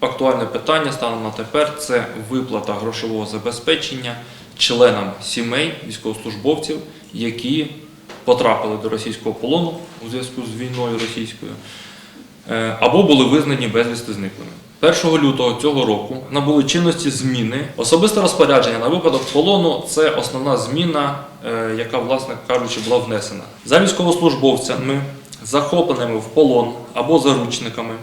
Актуальне питання станом на тепер це виплата грошового забезпечення членам сімей військовослужбовців, які потрапили до російського полону у зв'язку з війною російською, е, або були визнані безвісти зниклими. 1 лютого цього року набули чинності зміни. Особисте розпорядження на випадок полону це основна зміна, е, яка, власне кажучи, була внесена. За військовослужбовцями, захопленими в полон або заручниками,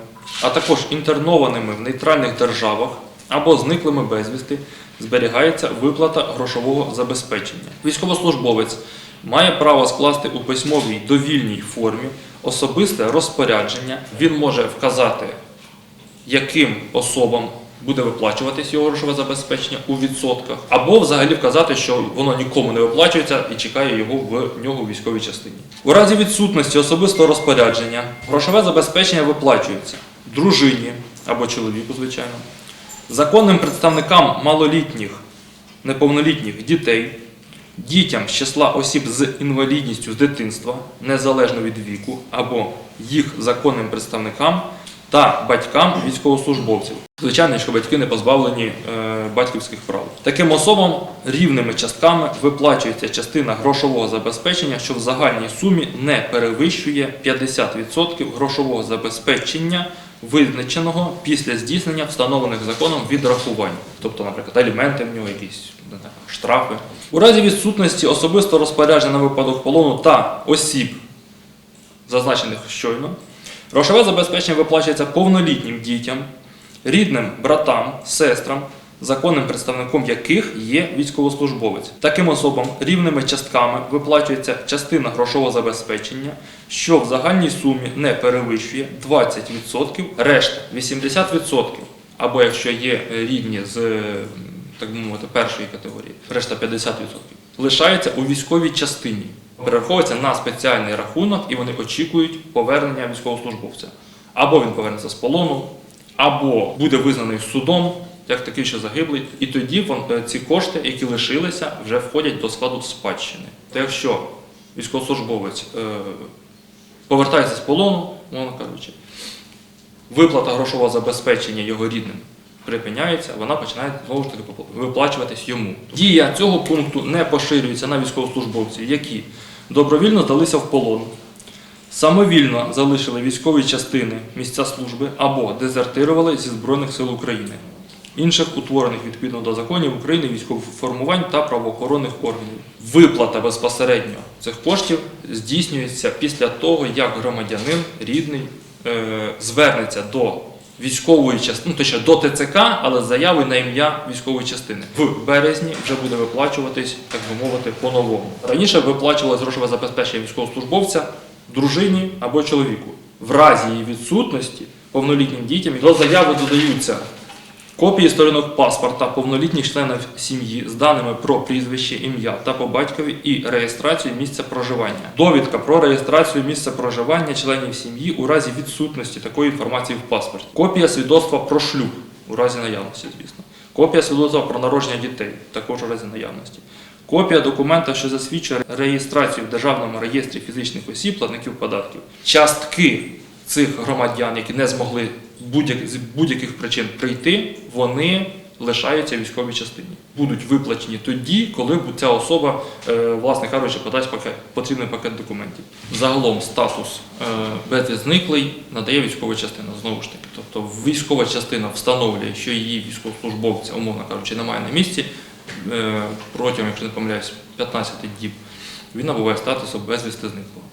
а також інтернованими в нейтральних державах або зниклими безвісти, зберігається виплата грошового забезпечення. Військовослужбовець має право скласти у письмовій довільній формі особисте розпорядження. Він може вказати яким особам буде виплачуватись його грошове забезпечення у відсотках, або взагалі вказати, що воно нікому не виплачується і чекає його в нього у військовій частині. У разі відсутності особистого розпорядження грошове забезпечення виплачується дружині або чоловіку, звичайно, законним представникам малолітніх, неповнолітніх дітей, дітям з числа осіб з інвалідністю з дитинства, незалежно від віку, або їх законним представникам та батькам військовослужбовців. Звичайно, що батьки не позбавлені е, батьківських прав. Таким особам рівними частками виплачується частина грошового забезпечення, що в загальній сумі не перевищує 50% грошового забезпечення, визначеного після здійснення встановлених законом відрахувань, тобто, наприклад, аліменти в нього, якісь не знаю, штрафи. У разі відсутності особистого розпорядження на випадок полону та осіб, зазначених щойно, Грошове забезпечення виплачується повнолітнім дітям, рідним братам, сестрам, законним представником яких є військовослужбовець. Таким особам рівними частками виплачується частина грошового забезпечення, що в загальній сумі не перевищує 20%, решта 80%. Або якщо є рідні з е, так мовити першої категорії, решта 50%, лишається у військовій частині перераховується на спеціальний рахунок і вони очікують повернення військовослужбовця. Або він повернеться з полону, або буде визнаний судом як такий, що загиблий, і тоді е, ці кошти, які лишилися, вже входять до складу спадщини. Та якщо військовослужбовець е, повертається з полону, мовно кажучи, виплата грошового забезпечення його рідним припиняється, вона починає знову ж таки виплачуватись йому. Дія цього пункту не поширюється на військовослужбовців, які добровільно здалися в полон, самовільно залишили військові частини, місця служби або дезертирували зі Збройних сил України, інших утворених відповідно до законів України військових формувань та правоохоронних органів. Виплата безпосередньо цих коштів здійснюється після того, як громадянин рідний е, звернеться до військової частини, ну, точніше до ТЦК, але з заявою на ім'я військової частини. В березні вже буде виплачуватись, так би мовити, по-новому. Раніше виплачувалось грошове забезпечення військовослужбовця дружині або чоловіку. В разі її відсутності повнолітнім дітям до заяви додаються Копії сторінок паспорта повнолітніх членів сім'ї з даними про прізвище, ім'я та по батькові і реєстрацію місця проживання. Довідка про реєстрацію місця проживання членів сім'ї у разі відсутності такої інформації в паспорті. Копія свідоцтва про шлюб у разі наявності, звісно. Копія свідоцтва про народження дітей, також у разі наявності. Копія документа, що засвідчує реєстрацію в Державному реєстрі фізичних осіб, платників податків. Частки цих громадян, які не змогли з будь-яких причин прийти, вони лишаються військовій частині. Будуть виплачені тоді, коли ця особа, е, власне кажучи, подасть пакет, потрібний пакет документів. Загалом статус е, безвість зниклий надає військова частина, знову ж таки. Тобто військова частина встановлює, що її військовослужбовця, умовно кажучи, немає на місці е, протягом, якщо не помиляюсь, 15 діб. Він набуває статусу безвісти зниклого.